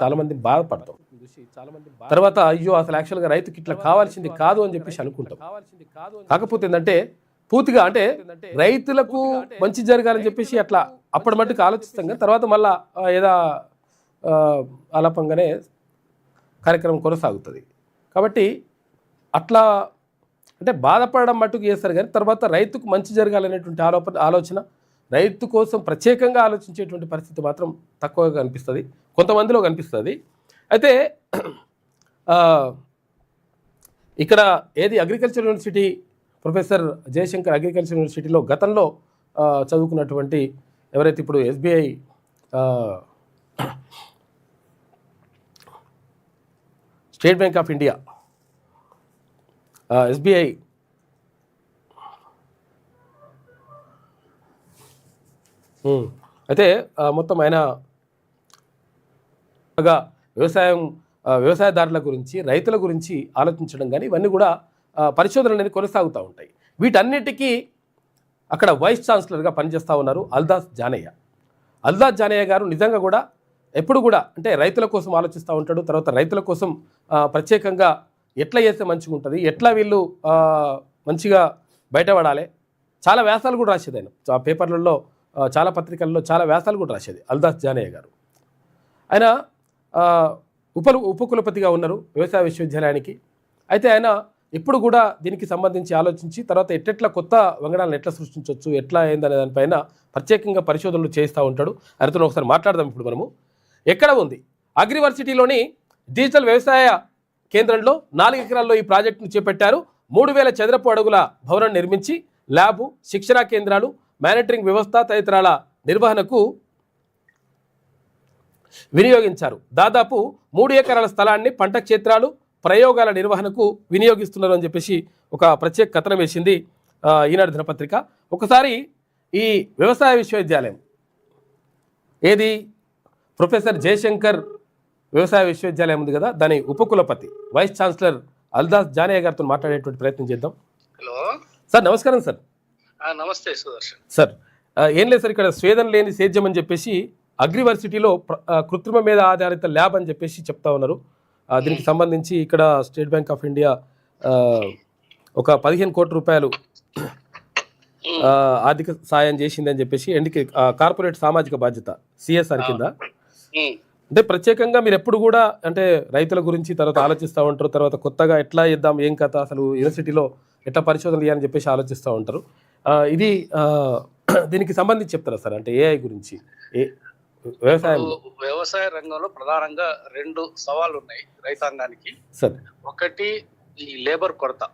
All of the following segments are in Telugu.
చాలా మంది బాధపడతాం. తర్వాత అయ్యో అసలు యాక్చువల్గా రైతుకి ఇట్లా కావాల్సింది కాదు అని చెప్పేసి అనుకుంటాం. కాకపోతే ఏంటంటే పూర్తిగా అంటే రైతులకు మంచి జరగాలని చెప్పేసి అట్లా అప్పటి మట్టుకు ఆలోచిస్తాం కానీ తర్వాత మళ్ళా ఏదో ఆలాపంగానే కార్యక్రమం కొనసాగుతుంది. కాబట్టి అట్లా అంటే బాధపడడం మట్టుకు చేస్తారు కానీ తర్వాత రైతుకు మంచి జరగాలనేటువంటి ఆలోపన ఆలోచన రైతు కోసం ప్రత్యేకంగా ఆలోచించేటువంటి పరిస్థితి మాత్రం తక్కువగా కనిపిస్తుంది. కొంతమందిలో కనిపిస్తుంది. అయితే ఇక్కడ ఏది agriculture university professor Jayashankar agriculture యూనివర్సిటీలో గతంలో చదువుకున్నటువంటి ఎవరైతే ఇప్పుడు SBI State Bank of India SBI అయితే మొత్తం ఆయన బాగా వ్యవసాయం వ్యవసాయదారుల గురించి రైతుల గురించి ఆలోచించడం కానీ ఇవన్నీ కూడా పరిశోధనలు అనేది కొనసాగుతూ ఉంటాయి. వీటన్నిటికీ అక్కడ వైస్ ఛాన్సలర్గా పనిచేస్తూ ఉన్నారు అల్దాస్ జానయ్య. అల్దాస్ జానయ్య గారు నిజంగా కూడా ఎప్పుడు కూడా అంటే రైతుల కోసం ఆలోచిస్తూ ఉంటాడు తర్వాత రైతుల కోసం ప్రత్యేకంగా ఎట్లా చేస్తే మంచిగా ఉంటుంది ఎట్లా వీళ్ళు మంచిగా బయటపడాలి. చాలా వ్యాసాలు కూడా రాసేది ఆయన. ఆ పేపర్లలో చాలా పత్రికల్లో చాలా వ్యాసాలు కూడా రాసేది అల్దాస్ జానయ్య గారు. ఆయన ఉప ఉపకులపతిగా ఉన్నారు వ్యవసాయ విశ్వవిద్యాలయానికి. అయితే ఆయన ఇప్పుడు కూడా దీనికి సంబంధించి ఆలోచించి తర్వాత ఎట్టెట్లా కొత్త వంగడాలను ఎట్లా సృష్టించవచ్చు ఎట్లా అయిందనే దానిపైన ప్రత్యేకంగా పరిశోధనలు చేస్తూ ఉంటాడు. ఆయనతో ఒకసారి మాట్లాడదాం ఇప్పుడు మనము. ఎక్కడ ఉంది? అగ్రివర్సిటీలోని డిజిటల్ వ్యవసాయ కేంద్రంలో నాలుగు ఎకరాల్లో ఈ ప్రాజెక్టును చేపట్టారు. మూడు వేల చదరపు అడుగుల భవనం నిర్మించి ల్యాబు శిక్షణా కేంద్రాలు మానిటరింగ్ వ్యవస్థ తదితరాల నిర్వహణకు వినియోగించారు. దాదాపు మూడు ఎకరాల స్థలాన్ని పంట క్షేత్రాలు ప్రయోగాల నిర్వహణకు వినియోగిస్తున్నారు అని చెప్పేసి ఒక ప్రత్యేక కథనం వేసింది ఈనాడు దినపత్రిక. ఒకసారి ఈ వ్యవసాయ విశ్వవిద్యాలయం ఏది? ప్రొఫెసర్ జయశంకర్ వ్యవసాయ విశ్వవిద్యాలయం ఉంది కదా దాని ఉపకులపతి వైస్ ఛాన్సలర్ అల్దాస్ జానయ్య గారితో మాట్లాడేటువంటి ప్రయత్నం చేద్దాం. హలో. సార్ నమస్కారం సార్. నమస్తే సుదర్శన్. సార్ ఏం లేదు సార్ ఇక్కడ స్వేదం లేని సేద్యం అని చెప్పేసి అగ్రివర్సిటీలో కృత్రిమ మీద ఆధారిత ల్యాబ్ అని చెప్పేసి చెప్తా ఉన్నారు. దీనికి సంబంధించి ఇక్కడ స్టేట్ బ్యాంక్ ఆఫ్ ఇండియా ఒక పదిహేను కోట్ల రూపాయలు ఆర్థిక సాయం చేసింది అని చెప్పేసి ఎండికి ఆ, కార్పొరేట్ సామాజిక బాధ్యత సిఎస్ఆర్ కింద అంటే ప్రత్యేకంగా మీరు ఎప్పుడు కూడా అంటే రైతుల గురించి తర్వాత ఆలోచిస్తూ ఉంటారు తర్వాత కొత్తగా ఎట్లా చేద్దాం ఏం కథ అసలు యూనివర్సిటీలో ఎట్లా పరిశోధనలు చేయాలని చెప్పేసి ఆలోచిస్తూ ఉంటారు. ఇది దీనికి సంబంధించి చెప్తారా సార్? అంటే ఏఐ గురించి ఏ వ్యవసాయం. వ్యవసాయ రంగంలో ప్రధానంగా రెండు సవాళ్ళు ఉన్నాయి రైతాంగానికి ఒకటి ఈ లేబర్ కొరత.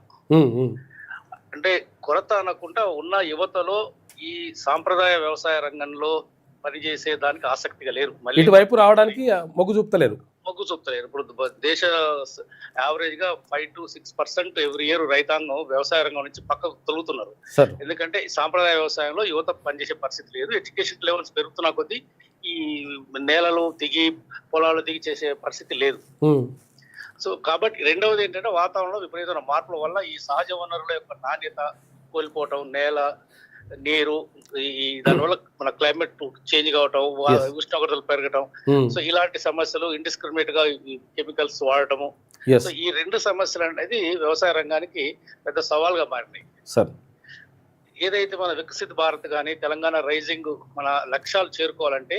అంటే కొరత అనకుండా ఉన్న యువతలో ఈ సాంప్రదాయ వ్యవసాయ రంగంలో పనిచేసే దానికి ఆసక్తిగా లేరు. మళ్ళీ ఇటువైపు రావడానికి మొగ్గు చూపుతలేరు. మొగ్గు చూపుతలేరు. ఇప్పుడు దేశ యావరేజ్గా five to six percent every year రైతాంగం వ్యవసాయ రంగం నుంచి పక్కకు తొలుగుతున్నారు. ఎందుకంటే ఈ సాంప్రదాయ వ్యవసాయంలో యువత పనిచేసే పరిస్థితి లేదు. ఎడ్యుకేషన్ లెవెల్స్ పెరుగుతున్న కొద్దీ ఈ నేలలు దిగి పొలాలు దిగి చేసే పరిస్థితి లేదు. సో కాబట్టి రెండవది ఏంటంటే వాతావరణంలో విపరీతమైన మార్పుల వల్ల ఈ సహజ వనరుల యొక్క నాణ్యత కోల్పోవటం నేల నీరు ఈ దానివల్ల మన క్లైమేట్ చేంజ్ కావటం. ఉష్ణోగ్రతలు పెరగటం. సో ఇలాంటి సమస్యలు ఇండిస్క్రిమినేట్గా కెమికల్స్ వాడటము. సో ఈ రెండు సమస్యలు అనేది వ్యవసాయ రంగానికి పెద్ద సవాల్గా మారినాయి. సార్ ఏదైతే మన వికసిత భారత్ కానీ తెలంగాణ రైజింగ్ మన లక్ష్యాలు చేరుకోవాలంటే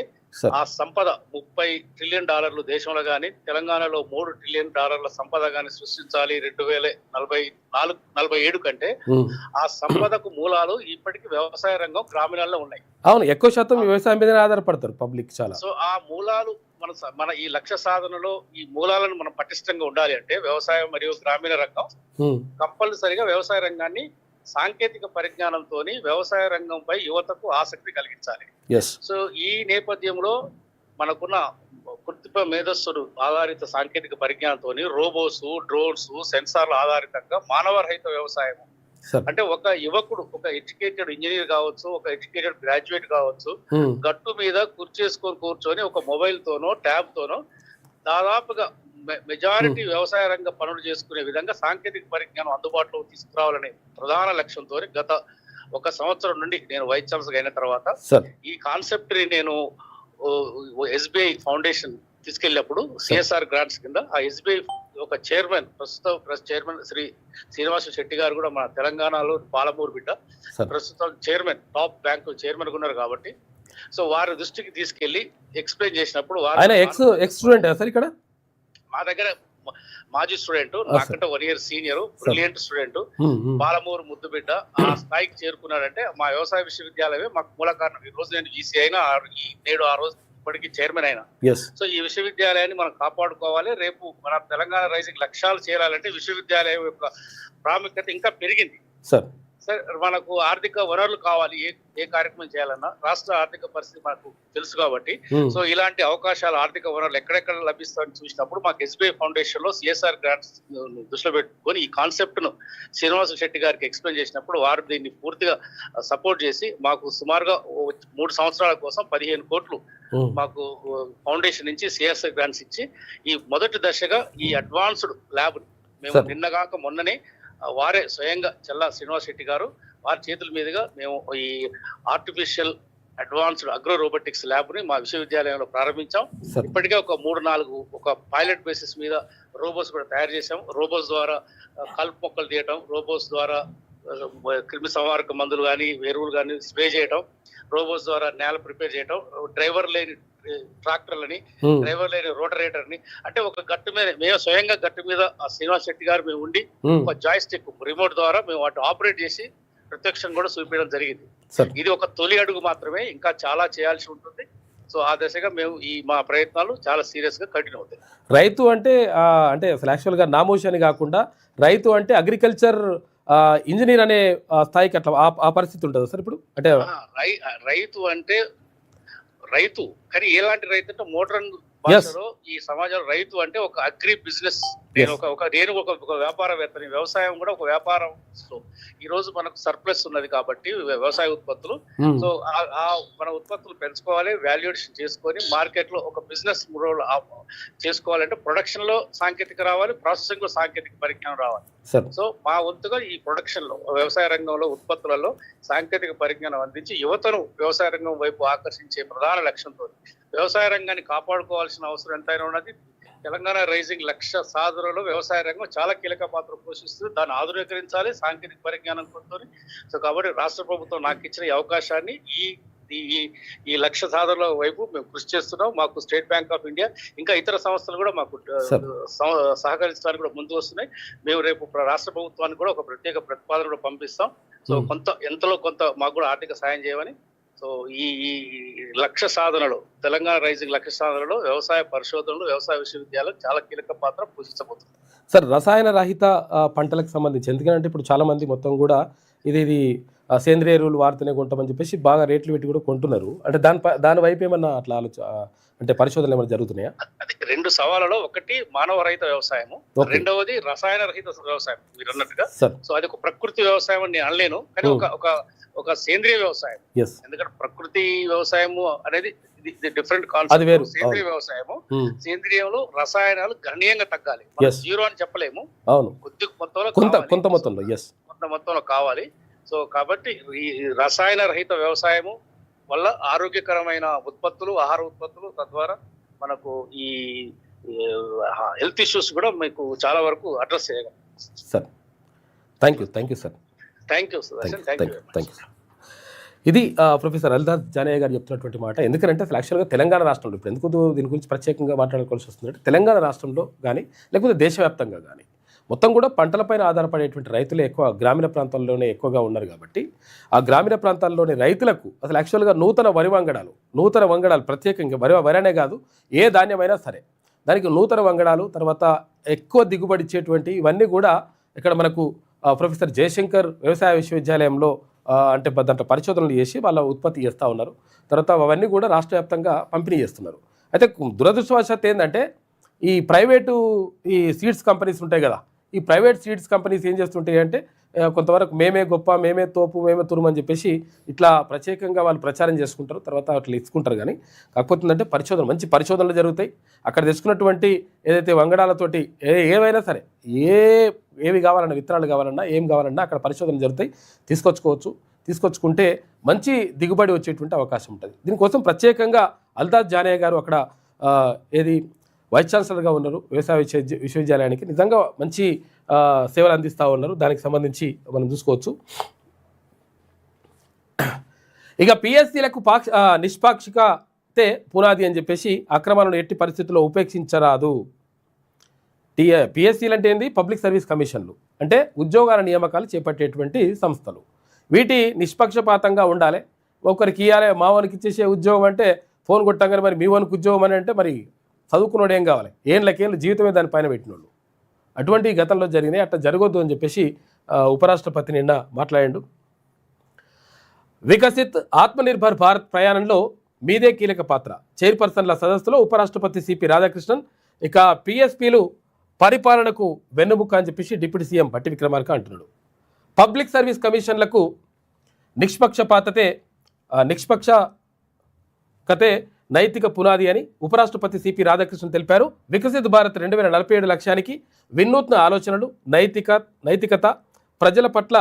ఆ సంపద ముప్పై ట్రిలియన్ డాలర్లు దేశంలో కానీ తెలంగాణలో మూడు ట్రిలియన్ డాలర్ల సంపద కానీ సృష్టించాలి రెండు వేల నలభై నాలుగు నలభై ఏడు కంటే. ఆ సంపదకు మూలాలు ఇప్పటికీ వ్యవసాయ రంగం గ్రామీణాల్లో ఉన్నాయి. అవును ఎక్కువ శాతం వ్యవసాయం మీదనే ఆధారపడతారు పబ్లిక్ చాలా. సో ఆ మూలాలు మన మన ఈ లక్ష్య సాధనలో ఈ మూలాలను మనం పటిష్టంగా ఉండాలి అంటే వ్యవసాయం మరియు గ్రామీణ రంగం కంపల్సరిగా వ్యవసాయ రంగాన్ని సాంకేతిక పరిజ్ఞానంతో వ్యవసాయ రంగంపై యువతకు ఆసక్తి కలిగించాలి. సో ఈ నేపథ్యంలో మనకున్న కృత్రిమ మేధస్సులు ఆధారిత సాంకేతిక పరిజ్ఞానంతో రోబోస్ డ్రోన్స్ సెన్సార్ల ఆధారితంగా మానవరహిత వ్యవసాయం అంటే ఒక యువకుడు ఒక ఎడ్యుకేటెడ్ ఇంజనీర్ కావచ్చు ఒక ఎడ్యుకేటెడ్ గ్రాడ్యుయేట్ కావచ్చు ఉమ్, గట్టు మీద కూర్చేసుకొని కూర్చొని ఒక మొబైల్ తోనో ట్యాబ్ తోనో దాదాపుగా మెజారిటీ వ్యవసాయ రంగ పనులు చేసుకునే విధంగా సాంకేతిక పరిజ్ఞానం అందుబాటులో తీసుకురావాలనే ప్రధాన లక్ష్యంతో గత ఒక సంవత్సరం నుండి నేను వైస్ ఛాన్సలర్ అయిన తర్వాత ఈ కాన్సెప్ట్ని నేను ఎస్బీఐ ఫౌండేషన్ తీసుకెళ్ళినప్పుడు సిఎస్ఆర్ గ్రాంట్స్ కింద ఆ ఎస్బీఐ ఒక చైర్మన్ ప్రస్తుతం ప్రెస్ చైర్మన్ శ్రీ శ్రీనివాస శెట్టి గారు కూడా మన తెలంగాణలో పాలమూరు బిడ్డ ప్రస్తుతం చైర్మన్ టాప్ బ్యాంకు చైర్మన్ ఉన్నారు కాబట్టి. సో వారి దృష్టికి తీసుకెళ్ళి ఎక్స్ప్లెయిన్ చేసినప్పుడు వారు ఎక్స్ ఎక్స్ స్టూడెంట్ సార్ ఇక్కడ? మా దగ్గర మాజీ స్టూడెంట్. నాకంటే one year senior brilliant student. Palamuru ముద్దు బిడ్డ ఆ స్థాయికి చేరుకున్నాడంటే మా వ్యవసాయ విశ్వవిద్యాలయమే మాకు మూల కారణం. ఈ రోజు నేను ఈసీ అయినా నేడు ఆ రోజు ఇప్పటికీ చైర్మన్ అయినా. సో ఈ విశ్వవిద్యాలయాన్ని మనం కాపాడుకోవాలి. రేపు మన తెలంగాణ రైజింగ్ లక్ష్యాలు చేరాలంటే విశ్వవిద్యాలయం యొక్క ప్రాముఖ్యత ఇంకా పెరిగింది. సార్. సార్ మనకు ఆర్థిక వనరులు కావాలి ఏ ఏ కార్యక్రమం చేయాలన్నా రాష్ట్ర ఆర్థిక పరిస్థితి మనకు తెలుసు కాబట్టి. ఉమ్, సో ఇలాంటి అవకాశాలు ఆర్థిక వనరులు ఎక్కడెక్కడ లభిస్తాయని చూసినప్పుడు మాకు ఎస్బీఐ ఫౌండేషన్లో సిఎస్ఆర్ గ్రాంట్స్ దృష్టిలో పెట్టుకొని ఈ కాన్సెప్ట్ను శ్రీనివాస శెట్టి గారికి ఎక్స్ప్లెయిన్ చేసినప్పుడు వారు దీన్ని పూర్తిగా సపోర్ట్ చేసి మాకు సుమారుగా మూడు సంవత్సరాల కోసం పదిహేను కోట్లు ఉమ్, మాకు ఫౌండేషన్ నుంచి సిఎస్ఆర్ గ్రాంట్స్ ఇచ్చి ఈ మొదటి దశగా ఈ అడ్వాన్స్డ్ ల్యాబ్ మేము. నిన్నగాక మొన్ననే వారే స్వయంగా చల్లా శ్రీనివాస్ రెడ్డి గారు వారి చేతుల మీదుగా మేము ఈ ఆర్టిఫిషియల్ అడ్వాన్స్డ్ అగ్రో రోబోటిక్స్ ల్యాబ్ని మా విశ్వవిద్యాలయంలో ప్రారంభించాం. ఇప్పటికే ఒక మూడు నాలుగు ఒక పైలట్ బేసిస్ మీద రోబోస్ కూడా తయారు చేసాం రోబోస్ ద్వారా కలుపు మొక్కలు తీయటం రోబోస్ ద్వారా క్రిమి సంహారక మందులు కానీ ఎరువులు కానీ స్ప్రే చేయటం రోబోస్ ద్వారా నేల ప్రిపేర్ చేయటం డ్రైవర్ లేని ట్రాక్టర్లని డ్రైవర్ లేని రోటరేటర్ని అంటే ఒక గట్టు మీద మేము స్వయంగా గట్టు మీద ఆ శ్రీనివాస్ శెట్టి గారు మేము ఉండి ఒక జాయిస్టిక్ రిమోట్ ద్వారా మేము వాటిని ఆపరేట్ చేసి ప్రత్యక్షం కూడా చూపించడం జరిగింది. ఇది ఒక తొలి అడుగు మాత్రమే ఇంకా చాలా చేయాల్సి ఉంటుంది. సో ఆ దశగా మేము ఈ మా ప్రయత్నాలు చాలా సీరియస్గా కంటిన్యూ అవుతాయి. రైతు అంటే అంటే అసలు యాక్చువల్గా నామోషి అని కాకుండా రైతు అంటే అగ్రికల్చర్ ఇంజనీర్ అనే స్థాయికి అట్లా ఆ- పరిస్థితి ఉంటుంది సార్ ఇప్పుడు? అంటే రైతు అంటే రైతు. కానీ ఎలాంటి రైతు అంటే మోడర్న్ భాషలో ఈ సమాజంలో రైతు అంటే ఒక అగ్రి బిజినెస్ నేను ఒక ఒక నేను ఒక ఒక వ్యాపారవేత్తని వ్యవసాయం కూడా ఒక వ్యాపారం. సో ఈ రోజు మనకు సర్ప్లస్ ఉన్నది కాబట్టి వ్యవసాయ ఉత్పత్తులు. ఉమ్, సో ఆ- మన ఉత్పత్తులు పెంచుకోవాలి వాల్యుయేషన్ చేసుకొని మార్కెట్లో ఒక బిజినెస్ రోల్ చేసుకోవాలంటే ప్రొడక్షన్లో సాంకేతిక రావాలి ప్రాసెసింగ్లో సాంకేతిక పరిజ్ఞానం రావాలి. సో మా వంతుగా ఈ ప్రొడక్షన్లో వ్యవసాయ రంగంలో ఉత్పత్తులలో సాంకేతిక పరిజ్ఞానం అందించి యువతను వ్యవసాయ రంగం వైపు ఆకర్షించే ప్రధాన లక్ష్యంతో వ్యవసాయ రంగాన్ని కాపాడుకోవాల్సిన అవసరం ఎంతైనా ఉన్నది. తెలంగాణ రైజింగ్ లక్ష్య సాధనలో వ్యవసాయ రంగం చాలా కీలక పాత్ర పోషిస్తుంది. దాన్ని ఆధునీకరించాలి సాంకేతిక పరిజ్ఞానం కొనుక్కొని. సో కాబట్టి రాష్ట్ర ప్రభుత్వం నాకు ఇచ్చిన ఈ అవకాశాన్ని ఈ ఈ- ఈ లక్ష్య సాధనల వైపు మేము కృషి చేస్తున్నాం. మాకు స్టేట్ బ్యాంక్ ఆఫ్ ఇండియా ఇంకా ఇతర సంస్థలు కూడా మాకు సహకరించడానికి కూడా ముందు వస్తున్నాయి. మేము రేపు రాష్ట్ర ప్రభుత్వానికి కూడా ఒక ప్రత్యేక ప్రతిపాదన కూడా పంపిస్తాం. సో. కొంత ఎంతలో కొంత మాకు కూడా ఆర్థిక సాయం చేయమని సో ఈ ఈ లక్ష్య సాధనలో తెలంగాణ రైజింగ్ లక్ష్య సాధనలో వ్యవసాయ పరిశోధనలు వ్యవసాయ విశ్వవిద్యాలయం చాలా కీలక పాత్ర పోషించబోతుంది. సార్ రసాయన రహిత పంటలకు సంబంధించి ఎందుకంటే ఇప్పుడు చాలా మంది మొత్తం కూడా ఇది ఇది సేంద్రియ ఎరువులు వాడితేనే కొంటామని చెప్పేసి బాగా రేట్లు పెట్టి కూడా కొంటున్నారు. అంటే దాని దాని వైపు ఏమన్నా అట్లా ఆలోచన అంటే పరిశోధనలు ఏమైనా జరుగుతున్నాయా? అది రెండు సవాళ్ళలో ఒకటి మానవ రహిత వ్యవసాయము. రెండవది రసాయన రహిత వ్యవసాయం మీరు అన్నట్టుగా. సో అది ఒక ప్రకృతి వ్యవసాయం అని నేను అనలేను కానీ. ఒక ఒక ఒక సేంద్రియ వ్యవసాయం. ఎస్ ఎందుకంటే ప్రకృతి వ్యవసాయము అనేది డిఫరెంట్ కాన్సెప్ట్ వేరు. సేంద్రియ. వ్యవసాయము సేంద్రియంలో రసాయనాలు గణనీయంగా తగ్గాలి. జీరో అని చెప్పలేము. అవును. కొద్ది మొత్తంలో కొంత. కొంత మొత్తంలో ఎస్ కొంత మొత్తంలో కావాలి. సో కాబట్టి ఈ రసాయన రహిత వ్యవసాయము వల్ల ఆరోగ్యకరమైన ఉత్పత్తులు ఆహార ఉత్పత్తులు తద్వారా మనకు ఈ హెల్త్ ఇష్యూస్ కూడా మీకు చాలా వరకు అడ్రస్ చేయగలం. Sir thank you thank you sir thank you thank you ఇది ప్రొఫెసర్ అల్దాస్ జానయ్య గారు చెప్తున్నటువంటి మాట. ఎందుకంటే అసలు యాక్చువల్గా తెలంగాణ రాష్ట్రంలో ఇప్పుడు ఎందుకు దీని గురించి ప్రత్యేకంగా మాట్లాడుకోవాల్సి వస్తుందంటే తెలంగాణ రాష్ట్రంలో కానీ లేకపోతే దేశవ్యాప్తంగా కానీ మొత్తం కూడా పంటలపైన ఆధారపడేటువంటి రైతులే ఎక్కువ గ్రామీణ ప్రాంతాల్లోనే ఎక్కువగా ఉన్నారు కాబట్టి ఆ గ్రామీణ ప్రాంతాల్లోని రైతులకు అసలు యాక్చువల్గా నూతన వరి వంగడాలు నూతన వంగడాలు ప్రత్యేకంగా వరి వరి అనే కాదు ఏ ధాన్యమైనా సరే దానికి నూతన వంగడాలు తర్వాత ఎక్కువ దిగుబడి ఇచ్చేటువంటి ఇవన్నీ కూడా ఇక్కడ మనకు ప్రొఫెసర్ జయశంకర్ వ్యవసాయ విశ్వవిద్యాలయంలో అంటే దాంట్లో పరిశోధనలు చేసి వాళ్ళ ఉత్పత్తి చేస్తూ ఉన్నారు. తర్వాత అవన్నీ కూడా రాష్ట్ర వ్యాప్తంగా పంపిణీ చేస్తున్నారు. అయితే దురదృష్టవశాత్తు ఏంటంటే ఈ ప్రైవేటు ఈ సీడ్స్ కంపెనీస్ ఉంటాయి కదా ఈ ప్రైవేట్ సీడ్స్ కంపెనీస్ ఏం చేస్తుంటాయి అంటే కొంతవరకు మేమే గొప్ప మేమే తోపు మేమే తురుము అని చెప్పేసి ఇట్లా ప్రత్యేకంగా వాళ్ళు ప్రచారం చేసుకుంటారు. తర్వాత అట్లా ఇచ్చుకుంటారు కానీ కాకపోతే ఏంటంటే పరిశోధన మంచి పరిశోధనలు జరుగుతాయి. అక్కడ తెచ్చుకున్నటువంటి ఏదైతే వంగడాలతోటి ఏ ఏవైనా సరే ఏ ఏవి కావాలన్నా విత్తనాలు కావాలన్నా ఏం కావాలన్నా అక్కడ పరిశోధన జరుగుతాయి. తీసుకొచ్చుకోవచ్చు. తీసుకొచ్చుకుంటే మంచి దిగుబడి వచ్చేటువంటి అవకాశం ఉంటుంది. దీనికోసం ప్రత్యేకంగా అల్తాజ్ జానయ్య గారు అక్కడ ఏది వైస్ ఛాన్సలర్గా ఉన్నారు. వ్యవసాయ విశ్వవిద్య- విశ్వవిద్యాలయానికి. నిజంగా మంచి సేవలు అందిస్తూ ఉన్నారు. దానికి సంబంధించి మనం చూసుకోవచ్చు. ఇక పిఎస్సీలకు పాక్ష నిష్పాక్షికతే పునాది అని చెప్పేసి అక్రమాలను ఎట్టి పరిస్థితుల్లో ఉపేక్షించరాదు. టీఏ పిఎస్సీలు అంటే ఏంది? పబ్లిక్ సర్వీస్ కమిషన్లు. అంటే ఉద్యోగాల నియామకాలు చేపట్టేటువంటి సంస్థలు. వీటి నిష్పక్షపాతంగా ఉండాలి. ఒకరికి ఇవ్వాలి మా వానికి ఇచ్చేసే ఉద్యోగం అంటే ఫోన్ కొట్టంగానే మరి మీ వానికి ఉద్యోగం అని అంటే మరి చదువుకున్నాడు ఏం కావాలి? ఏళ్ళకేళ్ళు జీవితమే దాని పైన పెట్టినోళ్ళు అటువంటి గతంలో జరిగినాయి. అట్లా జరగొద్దు అని చెప్పేసి ఉపరాష్ట్రపతి నిన్న మాట్లాడిండు. వికసిత్ ఆత్మనిర్భర్ భారత్ ప్రయాణంలో మీదే కీలక పాత్ర. చైర్పర్సన్ల సదస్సులో ఉపరాష్ట్రపతి సిపి రాధాకృష్ణన్ ఇక పిఎస్పీలు పరిపాలనకు వెన్నుముక్క అని చెప్పేసి డిప్యూటీ సీఎం భట్టి విక్రమార్క అంటున్నాడు. పబ్లిక్ సర్వీస్ కమిషన్లకు నిష్పక్షపాతతే నిష్పక్ష నిష్పక్షకతే నైతిక పునాది అని ఉపరాష్ట్రపతి సిపి రాధాకృష్ణన్ తెలిపారు. వికసిత భారత్ రెండు వేల నలభై ఏడు లక్ష్యానికి వినూత్న ఆలోచనలు నైతిక నైతికత ప్రజల పట్ల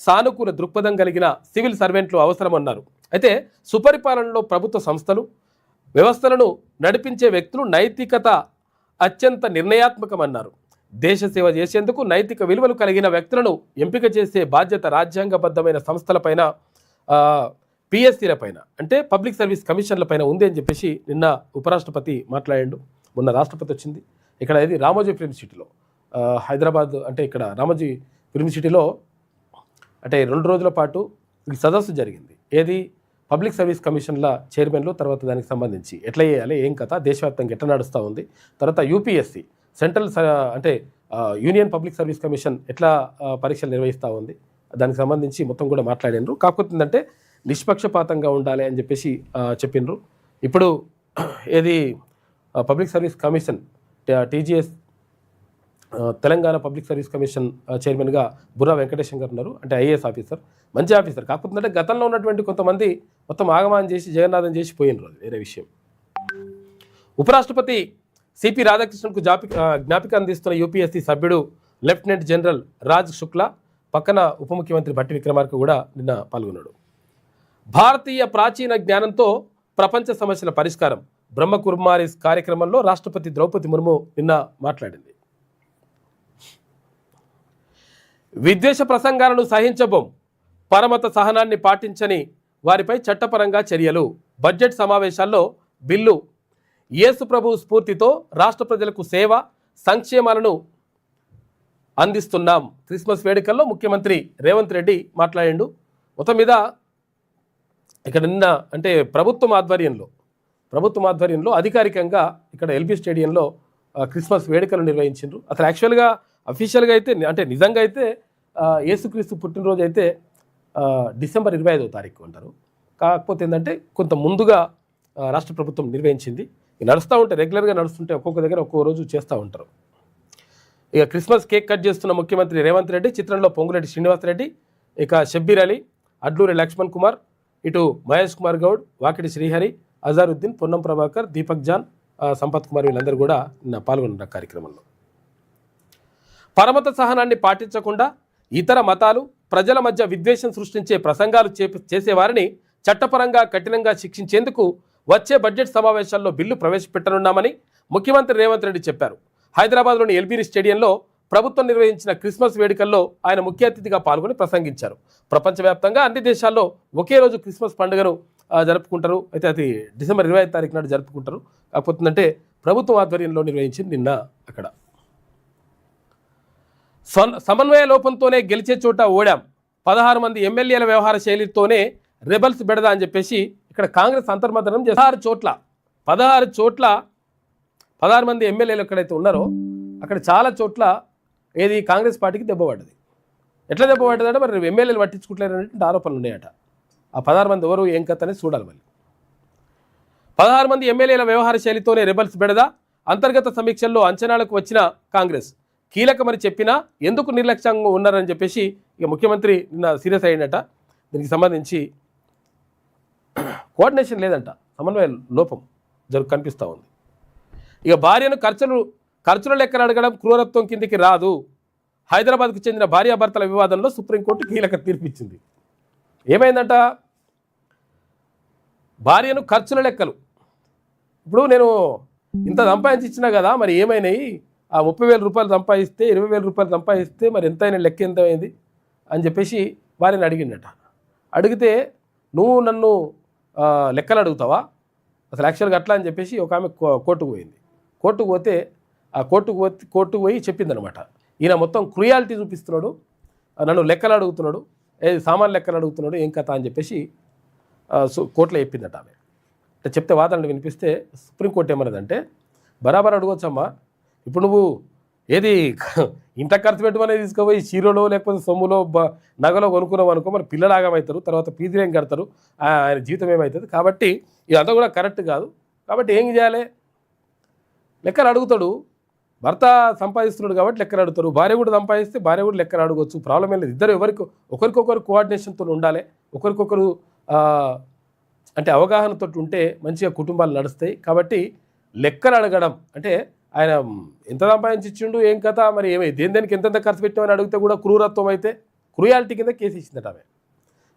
సానుకూల దృక్పథం కలిగిన సివిల్ సర్వెంట్లు అవసరమన్నారు. అయితే సుపరిపాలనలో ప్రభుత్వ సంస్థలు వ్యవస్థలను నడిపించే వ్యక్తులు నైతికత అత్యంత నిర్ణయాత్మకమన్నారు. దేశ సేవ చేసేందుకు నైతిక విలువలు కలిగిన వ్యక్తులను ఎంపిక చేసే బాధ్యత రాజ్యాంగబద్ధమైన సంస్థలపైన పిఎస్సీల పైన అంటే పబ్లిక్ సర్వీస్ కమిషన్ల పైన ఉంది అని చెప్పేసి నిన్న ఉపరాష్ట్రపతి మాట్లాడాడు. మొన్న రాష్ట్రపతి వచ్చింది. ఇక్కడ ఇది రామోజీ ఫిల్మ్ సిటీలో. హైదరాబాద్ అంటే ఇక్కడ రామోజీ ఫిల్మ్ సిటీలో అంటే రెండు రోజుల పాటు ఈ సదస్సు జరిగింది. ఏది? పబ్లిక్ సర్వీస్ కమిషన్ల చైర్మన్లు తర్వాత దానికి సంబంధించి ఎట్లా చేయాలి ఏం కథ దేశవ్యాప్తంగా ఎట్లా నడుస్తూ ఉంది తర్వాత యూపీఎస్సీ సెంట్రల్ స- అంటే యూనియన్ పబ్లిక్ సర్వీస్ కమిషన్ ఎట్లా పరీక్షలు నిర్వహిస్తూ ఉంది దానికి సంబంధించి మొత్తం కూడా మాట్లాడినారు కాకపోతే ఏంటంటే నిష్పక్షపాతంగా ఉండాలి అని చెప్పేసి చెప్పినారు చెప్పిండ్రు. ఇప్పుడు ఏది public service commission TGS Telangana public service commission చైర్మన్గా బుర్రా వెంకటేశం గారు ఉన్నారు. అంటే ఐఏఎస్ ఆఫీసర్ మంచి ఆఫీసర్. కాకపోతే అంటే గతంలో ఉన్నటువంటి కొంతమంది మొత్తం ఆగమానం చేసి జగన్నాథం చేసి పోయినరు అది వేరే విషయం. ఉపరాష్ట్రపతి సిపి రాధాకృష్ణన్కు జాపి జ్ఞాపిక అందిస్తున్న యూపీఎస్సీ సభ్యుడు లెఫ్టినెంట్ జనరల్ రాజ్ శుక్లా పక్కన ఉప ముఖ్యమంత్రి భట్టి విక్రమార్క కూడా నిన్న పాల్గొన్నాడు. భారతీయ ప్రాచీన జ్ఞానంతో ప్రపంచ సమస్యల పరిష్కారం బ్రహ్మకుర్మారి కార్యక్రమంలో రాష్ట్రపతి ద్రౌపది ముర్ము నిన్న మాట్లాడింది. విద్వేష ప్రసంగాలను సహించబోం. పరమత సహనాన్ని పాటించని వారిపై చట్టపరంగా చర్యలు. బడ్జెట్ సమావేశాల్లో బిల్లు. యేసు ప్రభు స్ఫూర్తితో రాష్ట్ర ప్రజలకు సేవ సంక్షేమాలను అందిస్తున్నాం. క్రిస్మస్ వేడుకల్లో ముఖ్యమంత్రి రేవంత్ రెడ్డి మాట్లాడిండు. మొత్తం మీద ఇక్కడ నిన్న అంటే ప్రభుత్వం ఆధ్వర్యంలో ప్రభుత్వం ఆధ్వర్యంలో అధికారికంగా ఇక్కడ ఎల్బీ స్టేడియంలో క్రిస్మస్ వేడుకలు నిర్వహించారు అసలు యాక్చువల్గా అఫీషియల్గా అయితే అంటే నిజంగా అయితే ఏసుక్రీస్తు యేసుక్రీస్తు పుట్టినరోజు అయితే డిసెంబర్ ఇరవై ఐదో తారీఖు అంటారు. కాకపోతే ఏంటంటే కొంత ముందుగా రాష్ట్ర ప్రభుత్వం నిర్వహించింది. ఇక నడుస్తూ ఉంటే రెగ్యులర్గా నడుస్తుంటే ఒక్కొక్క దగ్గర ఒక్కొక్క రోజు చేస్తూ ఉంటారు. ఇక క్రిస్మస్ కేక్ కట్ చేస్తున్న ముఖ్యమంత్రి రేవంత్ రెడ్డి చిత్రంలో పొంగులేటి శ్రీనివాసరెడ్డి ఇక షబ్బీర్ అలీ అడ్లూరి లక్ష్మణ్ కుమార్ ఇటు మహేష్ కుమార్ గౌడ్ వాకిటి శ్రీహరి అజారుద్దీన్ పొన్నం ప్రభాకర్ దీపక్ జాన్ సంపత్ కుమార్ వీళ్ళందరూ కూడా నిన్న పాల్గొన్నారు కార్యక్రమంలో. పరమత సహనాన్ని పాటించకుండా ఇతర మతాలు ప్రజల మధ్య విద్వేషం సృష్టించే ప్రసంగాలు చేసేవారిని చట్టపరంగా కఠినంగా శిక్షించేందుకు వచ్చే బడ్జెట్ సమావేశాల్లో బిల్లు ప్రవేశపెట్టనున్నామని ముఖ్యమంత్రి రేవంత్ రెడ్డి చెప్పారు. హైదరాబాద్లోని ఎల్బీరి స్టేడియంలో ప్రభుత్వం నిర్వహించిన క్రిస్మస్ వేడుకల్లో ఆయన ముఖ్య అతిథిగా పాల్గొని ప్రసంగించారు. ప్రపంచవ్యాప్తంగా అన్ని దేశాల్లో ఒకే రోజు క్రిస్మస్ పండుగను జరుపుకుంటారు. అయితే అది డిసెంబర్ ఇరవై తారీఖు నాడు జరుపుకుంటారు. కాకపోతుందంటే ప్రభుత్వం ఆధ్వర్యంలో నిర్వహించింది నిన్న అక్కడ. సమన్వయ లోపంతోనే గెలిచే చోట ఓడాం. పదహారు మంది ఎమ్మెల్యేల వ్యవహార శైలితోనే రెబల్స్ బెడదా అని చెప్పేసి ఇక్కడ కాంగ్రెస్ అంతర్మతనం పదహారు చోట్ల పదహారు చోట్ల పదహారు మంది ఎమ్మెల్యేలు ఎక్కడైతే ఉన్నారో అక్కడ చాలా చోట్ల ఏది కాంగ్రెస్ పార్టీకి దెబ్బపడ్డది ఎట్లా దెబ్బపడ్డది అంటే మరి ఎమ్మెల్యేలు పట్టించుకుంటలేరు అనేటువంటి ఆరోపణలు ఉన్నాయట. ఆ పదహారు మంది ఎవరు ఏం కథ అనేది చూడాలి మళ్ళీ. పదహారు మంది ఎమ్మెల్యేల వ్యవహార శైలితోనే రెబల్స్ బెడదా? అంతర్గత సమీక్షల్లో అంచనాలకు వచ్చిన కాంగ్రెస్ కీలకమని చెప్పినా ఎందుకు నిర్లక్ష్యంగా ఉన్నారని చెప్పేసి ఇక ముఖ్యమంత్రి నిన్న సీరియస్ అయ్యిందట దీనికి సంబంధించి కోఆర్డినేషన్ లేదంట. సమన్వయ లోపం జరుగు కనిపిస్తూ ఉంది. ఇక భార్యను ఖర్చులు ఖర్చుల లెక్కలు అడగడం క్రూరత్వం కిందికి రాదు. హైదరాబాద్కు చెందిన భార్యాభర్తల వివాదంలో సుప్రీంకోర్టు కీలక తీర్పిచ్చింది. ఏమైందంట? భార్యను ఖర్చుల లెక్కలు. ఇప్పుడు నేను ఇంత సంపాదించి ఇచ్చినా కదా మరి ఏమైనాయి? ఆ ముప్పై వేల రూపాయలు సంపాదిస్తే ఇరవై వేల రూపాయలు సంపాదిస్తే మరి ఎంతైనా లెక్క ఎంత అయింది అని చెప్పేసి వారిని అడిగిండట అడిగితే నువ్వు నన్ను లెక్కలు అడుగుతావా? అసలు యాక్చువల్గా అట్లా అని చెప్పేసి ఒక ఆమె కో- కోర్టుకు పోయింది. కోర్టుకు పోతే ఆ కోర్టుకు పోతే కోర్టుకు పోయి చెప్పిందనమాట. ఈయన మొత్తం క్రుయాలిటీ చూపిస్తున్నాడు నన్ను లెక్కలు అడుగుతున్నాడు ఏ సామాన్ లెక్కలు అడుగుతున్నాడు ఏం కథ అని చెప్పేసి కోర్టులో చెప్పిందట ఆమె. అంటే చెప్తే వాదనలు వినిపిస్తే సుప్రీంకోర్టు ఏమన్నదంటే బరాబర్ అడగవచ్చమ్మా ఇప్పుడు నువ్వు ఏది ఇంట ఖర్చు పెట్టుమని తీసుకుపోయి చీరలో లేకపోతే సొమ్ములో నగలో కొనుక్కున్నావు అనుకో మరి పిల్లలు ఆగమవుతారు తర్వాత పీదిరేం ఏం కడతారు ఆయన జీవితం ఏమవుతుంది కాబట్టి ఇదంతా కూడా కరెక్ట్ కాదు. కాబట్టి ఏం చేయాలి? లెక్కలు అడుగుతాడు భర్త సంపాదిస్తున్నాడు కాబట్టి లెక్కలు అడుగుతారు భార్య కూడా సంపాదిస్తే భార్య కూడా లెక్కలు అడగవచ్చు ప్రాబ్లం ఏం లేదు. ఇద్దరు ఎవరికి ఒకరికొకరు కోఆర్డినేషన్తో ఉండాలి. ఒకరికొకరు అంటే అవగాహనతో ఉంటే మంచిగా కుటుంబాలు నడుస్తాయి. కాబట్టి లెక్కలు అడగడం అంటే ఆయన ఎంత సంపాదించిండు ఇచ్చిండు ఏం కథ మరి ఏమై దేని దేనికి ఎంతెంత ఖర్చు పెట్టామని అడిగితే కూడా క్రూరత్వం అయితే క్రూయాలిటీ కింద కేసు ఇచ్చిందట ఆమె.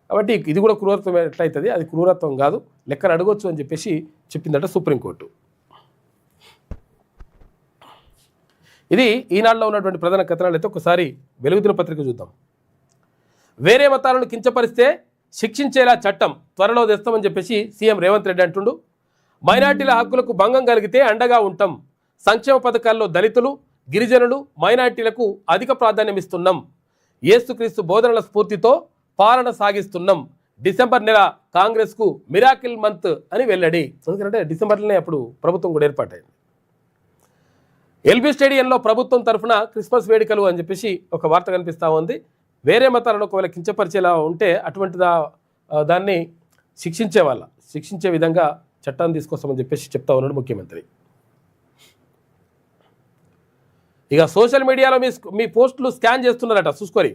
కాబట్టి ఇది కూడా క్రూరత్వం ఎట్లయితుంది? అది క్రూరత్వం కాదు. లెక్కలు అడగొచ్చు అని చెప్పేసి చెప్పిందట సుప్రీంకోర్టు. ఇది ఈనాడులో ఉన్నటువంటి ప్రధాన కథనాలు అయితే ఒకసారి వెలుగుతున్న పత్రిక చూద్దాం. వేరే మతాలను కించపరిస్తే శిక్షించేలా చట్టం త్వరలో తెస్తామని చెప్పేసి సీఎం రేవంత్ రెడ్డి అంటుండు. మైనార్టీల హక్కులకు భంగం కలిగితే అండగా ఉంటాం. సంక్షేమ పథకాల్లో దళితులు గిరిజనులు మైనార్టీలకు అధిక ప్రాధాన్యం ఇస్తున్నాం. ఏసుక్రీస్తు బోధనల స్ఫూర్తితో పాలన సాగిస్తున్నాం. డిసెంబర్ నెల కాంగ్రెస్కు మిరాకిల్ మంత్ అని వెల్లడి. ఎందుకంటే డిసెంబర్లోనే అప్పుడు ప్రభుత్వం కూడా ఏర్పాటైంది. ఎల్బీ స్టేడియంలో ప్రభుత్వం తరఫున క్రిస్మస్ వేడుకలు అని చెప్పేసి ఒక వార్త కనిపిస్తూ ఉంది. వేరే మతాలను ఒకవేళ కించపరిచేలా ఉంటే అటువంటి దా దాన్ని శిక్షించే వాళ్ళ శిక్షించే విధంగా చట్టాన్ని తీసుకొస్తామని చెప్పేసి చెప్తా ఉన్నాడు ముఖ్యమంత్రి. ఇక సోషల్ మీడియాలో మీ మీ పోస్టులు స్కాన్ చేస్తున్నారట చూసుకొని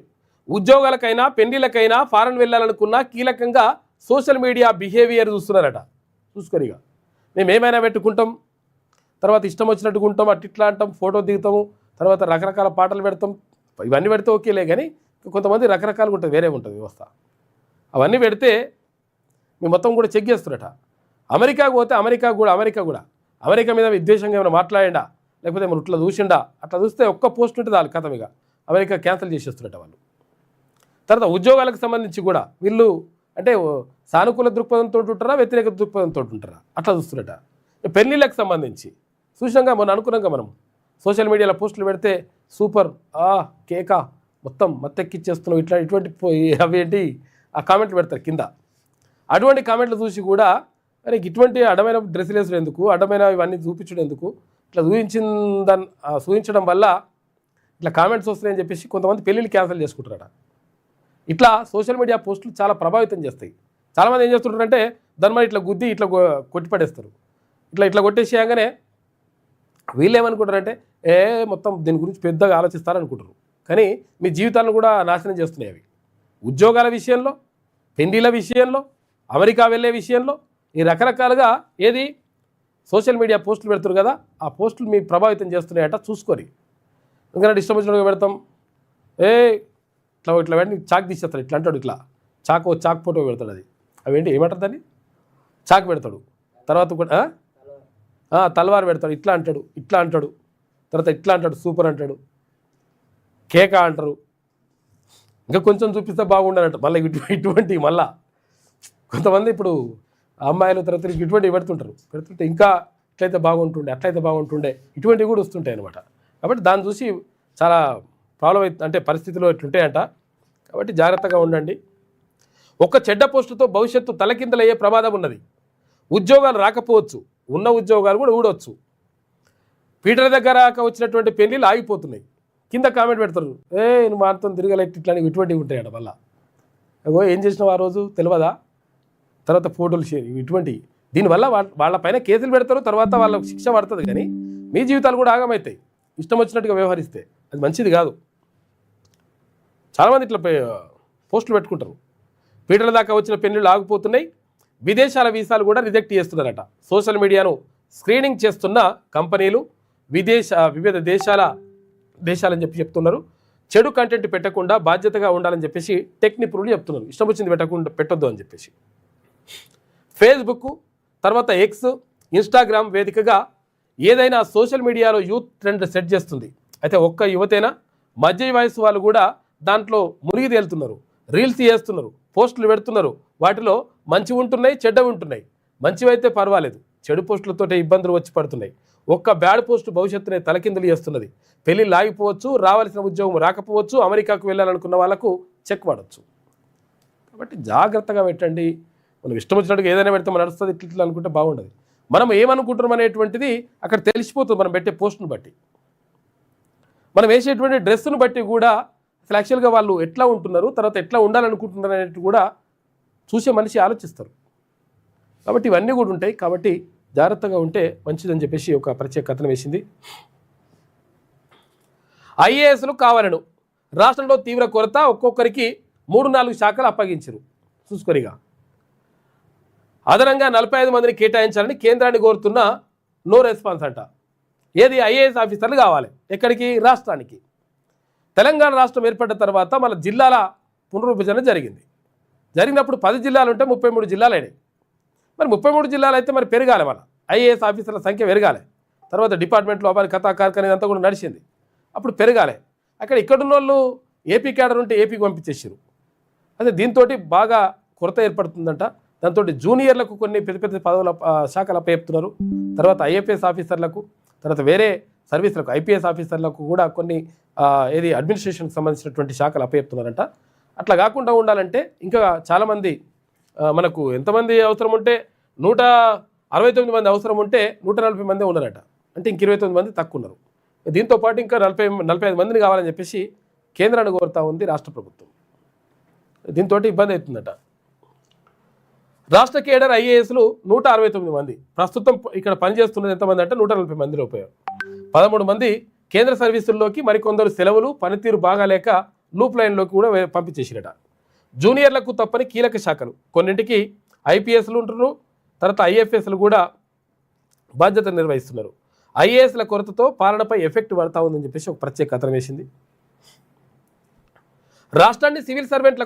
ఉద్యోగాలకైనా పెళ్ళిళ్ళకైనా ఫారెన్ వెళ్ళాలనుకున్నా కీలకంగా సోషల్ మీడియా బిహేవియర్ చూస్తున్నారట. చూసుకొని ఇక. మేము ఏమైనా పెట్టుకుంటాం? తర్వాత ఇష్టం వచ్చినట్టు ఉంటాం అటు ఇట్లా అంటాం ఫోటో దిగుతాము తర్వాత రకరకాల పాటలు పెడతాం ఇవన్నీ పెడితే ఓకేలే కానీ కొంతమంది రకరకాలుగా ఉంటుంది వేరే ఉంటుంది వ్యవస్థ. అవన్నీ పెడితే మీ మొత్తం కూడా చెక్ చేస్తున్నట. అమెరికాకు పోతే అమెరికా కూడా అమెరికా కూడా. అమెరికా మీద విద్వేషంగా ఏమైనా మాట్లాడిండా? లేకపోతే ఏమైనా ఇట్లా చూసిండా? అట్లా చూస్తే ఒక్క పోస్ట్ ఉంటుంది వాళ్ళు కథ ఇక. అమెరికా క్యాన్సిల్ చేసేస్తున్నట వాళ్ళు. తర్వాత ఉద్యోగాలకు సంబంధించి కూడా వీళ్ళు అంటే సానుకూల దృక్పథంతో ఉంటారా వ్యతిరేక దృక్పథంతో ఉంటారా అట్లా చూస్తున్నట. పెళ్ళిళ్ళకి సంబంధించి. చూసినాక మొన్న అనుకున్నాక మనం. సోషల్ మీడియాలో పోస్టులు పెడితే సూపర్. ఆ కేకా. మొత్తం మత్తెక్కిచ్చేస్తున్నావు. ఇట్లా ఇటువంటి అవి ఏంటి? ఆ కామెంట్లు పెడతారు కింద. అటువంటి కామెంట్లు చూసి కూడా అరే ఇటువంటి అడమైన డ్రెస్సులు వేసుడు ఎందుకు? అడ్డమైన ఇవన్నీ చూపించడం ఎందుకు? ఇట్లా చూపించిన దాన్ని చూపించడం వల్ల ఇట్లా కామెంట్స్ వస్తున్నాయని చెప్పేసి కొంతమంది పెళ్ళిళ్ళు క్యాన్సిల్ చేసుకుంటారట ఇట్లా సోషల్ మీడియా పోస్టులు చాలా ప్రభావితం చేస్తాయి. చాలామంది ఏం చేస్తుంటారంటే దాని మరి ఇట్లా గుద్ది ఇట్లా కొ- కొట్టిపడేస్తారు. ఇట్లా ఇట్లా కొట్టేసేయగానే వీళ్ళు ఏమనుకుంటారంటే ఏ మొత్తం దీని గురించి పెద్దగా ఆలోచిస్తారనుకుంటారు. కానీ మీ జీవితాలను కూడా నాశనం చేస్తున్నాయి అవి. ఉద్యోగాల విషయంలో పెండిల విషయంలో అమెరికా వెళ్ళే విషయంలో ఈ రకరకాలుగా ఏది సోషల్ మీడియా పోస్టులు పెడుతున్నారు కదా ఆ పోస్టులు మీ ప్రభావితం చేస్తున్నాయట చూసుకొని. ఎందుకంటే ఇష్టం వచ్చినట్టుగా పెడతాం ఏ ఇట్లా ఇట్లా వెంటనే చాక్ తీసేస్తాడు ఇట్లా అంటాడు ఇట్లా. చాకు చాక్ ఫోటో పెడతాడు అది. అవేంటి ఏమంటారు దాన్ని? చాక్ పెడతాడు. తర్వాత కూడా తలవారు పెడతాడు ఇట్లా అంటాడు ఇట్లా అంటాడు తర్వాత ఇట్లా అంటాడు సూపర్ అంటాడు. కేక అంటారు. ఇంకా కొంచెం చూపిస్తే బాగుండనట్టు మళ్ళీ ఇటు ఇటువంటి మళ్ళా. కొంతమంది ఇప్పుడు అమ్మాయిలు తర్వాత ఇటువంటివి పెడుతుంటారు. పెడుతుంటే ఇంకా ఇట్లయితే బాగుంటుండే అట్లయితే బాగుంటుండే. ఇటువంటివి కూడా వస్తుంటాయి అనమాట కాబట్టి దాన్ని చూసి చాలా ప్రాబ్లం అవుతుంది అంటే పరిస్థితులు ఇట్లుంటాయంట. కాబట్టి జాగ్రత్తగా ఉండండి. ఒక చెడ్డ పోస్టుతో భవిష్యత్తు తలకిందలయ్యే ప్రమాదం ఉన్నది. ఉద్యోగాలు రాకపోవచ్చు. ఉన్న ఉద్యోగాలు కూడా ఊడొచ్చు. పీటర్ దగ్గర వచ్చినటువంటి పెళ్ళిళ్ళు ఆగిపోతున్నాయి. కింద కామెంట్ పెడతారు. ఏ నువ్వు మాతో తిరగలేట్ ఇట్లా ఇటువంటివి ఉంటాయట మళ్ళా. అగో ఏం చేసినావు ఆ రోజు? తెలియదా తర్వాత ఫోటోలు షేర్ ఇటువంటివి. దీనివల్ల వాళ్ళ వాళ్ళపైన కేసులు పెడతారు తర్వాత వాళ్ళకు శిక్ష పడుతుంది కానీ మీ జీవితాలు కూడా ఆగమవుతాయి ఇష్టం వచ్చినట్టుగా వ్యవహరిస్తే అది మంచిది కాదు. చాలామంది ఇట్లా పోస్టులు పెట్టుకుంటారు. పీటల దాకా వచ్చిన పెళ్ళిళ్ళు ఆగిపోతున్నాయి. విదేశాల వీసాలు కూడా రిజెక్ట్ చేస్తున్నారట. సోషల్ మీడియాను స్క్రీనింగ్ చేస్తున్న కంపెనీలు విదేశ వివిధ దేశాల దేశాలని చెప్పి చెప్తున్నారు. చెడు కంటెంట్ పెట్టకుండా బాధ్యతగా ఉండాలని చెప్పేసి టెక్ నిపుణులు చెప్తున్నారు. ఇష్టం వచ్చింది పెట్టకుండా పెట్టొద్దు అని చెప్పేసి. ఫేస్బుక్ తర్వాత ఎక్స్ ఇన్స్టాగ్రామ్ వేదికగా ఏదైనా సోషల్ మీడియాలో యూత్ ట్రెండ్ సెట్ చేస్తుంది. అయితే ఒక్క యువతేనా? మధ్య వయసు వాళ్ళు కూడా దాంట్లో మునిగి తేలుతున్నారు. రీల్స్ చేస్తున్నారు. పోస్టులు పెడుతున్నారు. వాటిలో మంచి ఉంటున్నాయి చెడ్డ ఉంటున్నాయి. మంచివైతే పర్వాలేదు. చెడు పోస్టులతోటే ఇబ్బందులు వచ్చి పడుతున్నాయి. ఒక్క బ్యాడ్ పోస్ట్ భవిష్యత్తునే తలకిందులు చేస్తున్నది. పెళ్ళి లాగిపోవచ్చు రావాల్సిన ఉద్యోగం రాకపోవచ్చు అమెరికాకు వెళ్ళాలనుకున్న వాళ్ళకు చెక్ పడవచ్చు కాబట్టి జాగ్రత్తగా పెట్టండి. మనం ఇష్టం వచ్చినట్టుగా ఏదైనా పెడితే మనం నడుస్తుంది ఇట్లా అనుకుంటే బాగుండదు. మనం ఏమనుకుంటున్నాం అనేటువంటిది అక్కడ తెలిసిపోతుంది మనం పెట్టే పోస్టును బట్టి. మనం వేసేటువంటి డ్రెస్సును బట్టి కూడా అసలు యాక్చువల్గా వాళ్ళు ఎట్లా ఉంటున్నారు తర్వాత ఎట్లా ఉండాలనుకుంటున్నారు అనేది కూడా చూసే మనిషి ఆలోచిస్తారు. కాబట్టి ఇవన్నీ కూడా ఉంటాయి. కాబట్టి జాగ్రత్తగా ఉంటే మంచిదని చెప్పేసి ఒక ప్రత్యేక కథనం వేసింది. ఐఏఎస్లు కావాలను. రాష్ట్రంలో తీవ్ర కొరత ఒక్కొక్కరికి మూడు నాలుగు శాఖలు అప్పగించరు. చూసుకొనిగా అదనంగా నలభై ఐదు మందిని కేటాయించాలని కేంద్రాన్ని కోరుతున్న నో రెస్పాన్స్ అంట. ఏది ఐఏఎస్ ఆఫీసర్లు కావాలి. ఎక్కడికి? రాష్ట్రానికి. తెలంగాణ రాష్ట్రం ఏర్పడిన తర్వాత మన జిల్లాల పునర్విభజన జరిగింది. జరిగినప్పుడు పది జిల్లాలు ఉంటే ముప్పై మూడు జిల్లాలు అయినాయి. మరి ముప్పై మూడు జిల్లాలు అయితే మరి పెరగాలి మన ఐఏఎస్ ఆఫీసర్ల సంఖ్య పెరగాలి. తర్వాత డిపార్ట్మెంట్లో వారి కథా కార్ఖాన ఇదంతా కూడా నడిచింది. అప్పుడు పెరగాలి. అక్కడ ఇక్కడున్న వాళ్ళు ఏపీ క్యాడర్ ఉంటే ఏపీకి పంపించేసారు అదే దీంతో బాగా కొరత ఏర్పడుతుందంట. దాంతో జూనియర్లకు కొన్ని పెద్ద పెద్ద పదవుల శాఖలు అప్పచెప్తున్నారు. తర్వాత ఐఏపీఎస్ ఆఫీసర్లకు తర్వాత వేరే సర్వీసులకు ఐపీఎస్ ఆఫీసర్లకు కూడా కొన్ని ఏది అడ్మినిస్ట్రేషన్కి సంబంధించినటువంటి శాఖలు అప్పచెప్తున్నారంట. అట్లా కాకుండా ఉండాలంటే ఇంకా చాలామంది మనకు ఎంతమంది అవసరం ఉంటే నూట అరవై తొమ్మిది మంది అవసరం ఉంటే నూట నలభై మంది ఉన్నారట. అంటే ఇంక ఇరవై తొమ్మిది మంది తక్కువ ఉన్నారు దీంతో పాటు ఇంకా నలభై నలభై ఐదు మందిని కావాలని చెప్పేసి కేంద్రాన్ని కోరుతా ఉంది రాష్ట్ర ప్రభుత్వం. దీంతో ఇబ్బంది అవుతుందట. రాష్ట్ర కేడర్ ఐఏఎస్లు నూట అరవై తొమ్మిది మంది. ప్రస్తుతం ఇక్కడ పనిచేస్తున్నది ఎంతమంది అంటే నూట నలభై మంది రూపాయలు పదమూడు మంది కేంద్ర సర్వీసుల్లోకి మరికొందరు సెలవులు పనితీరు బాగాలేక లూప్ లైన్లోకి కూడా వే- పంపించేసిరట. జూనియర్లకు తప్పని కీలక శాఖలు. కొన్నింటికి ఐపీఎస్లు ఉంటున్నారు తర్వాత ఐఎఫ్ఎస్లు కూడా బాధ్యత నిర్వహిస్తున్నారు. ఐఏఎస్ల కొరతతో పాలనపై ఎఫెక్ట్ పడతా ఉందని చెప్పేసి ఒక ప్రత్యేక కథనం వేసింది. రాష్ట్రాన్ని సివిల్ సర్వెంట్ల